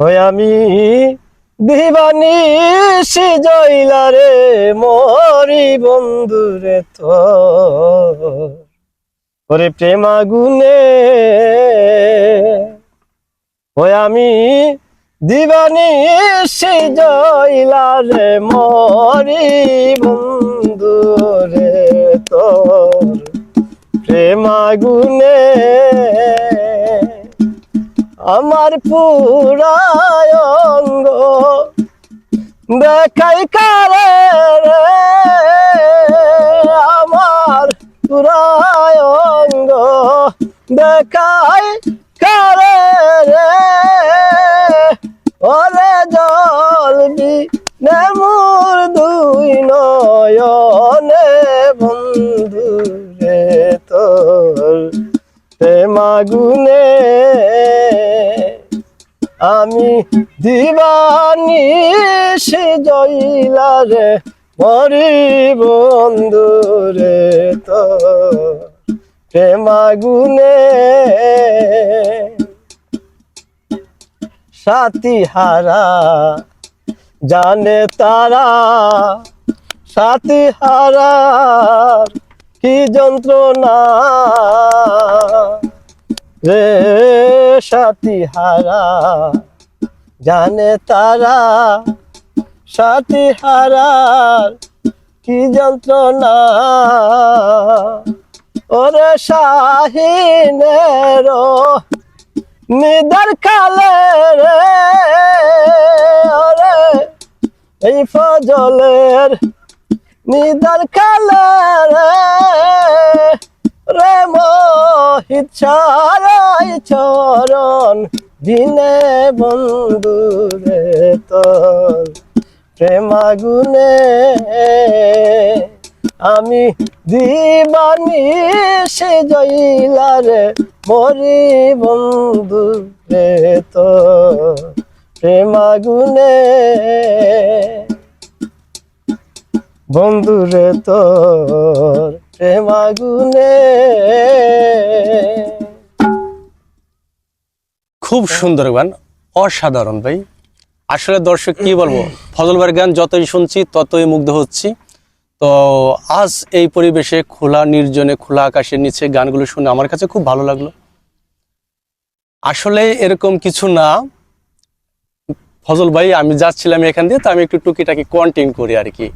আমি দিবানি সে জইলা রে মরি বন্ধুরে তো ওরে প্রেম আগুনে ওই আমি দিবানি সে জইলা রে মরি বন্ধুরে তোর। প্রেম আগুনে আমার পুরায় অঙ্গ। দেখাই কারে রে, আমার পুরায় অঙ্গ। দেখাই কারে রে, ওরে জলবি নেমুর দুই নয়নে বন্ধু রে তোর। প্রেমাগুনে আমি দিবানি সে জইলা রে, মরি বন্ধু রে তো। প্রেমাগুনে সাথী হারা, জানে তারা সাথী হারা, কি যন্ত্রণা রে সাথী হারা, জানে তারা সাথী হারার কি যন্ত্রণা? ওরে শাহিনের নিদার কালে রে, ওরে এই ফজলের নিদার কালে রে। রে মোহিত ছাড়াই চরণ, দিনে বন্ধু রে তোর। প্রেমাগুনে আমি দিবানি সে জইলা রে, মরি বন্ধু রে তোর। প্রেমাগুনে বন্ধুরে তোর। খুব সুন্দর গান, অসাধারণ ভাই। আসলে দর্শক, কি বলব? ফজলবার গান যতই শুনছি, ততই মুগ্ধ হচ্ছি। তো আজ এই পরিবেশে খোলা নির্জনে, খোলা আকাশের নিচে গানগুলো শুনে আমার কাছে খুব ভালো লাগল। আসলে এরকম কিছু না। ফজল ভাই, আমি যাচ্ছিলাম এখান দিয়ে, তো আমি একটু টুকিটাকি কন্টিনিউ করি আর কি।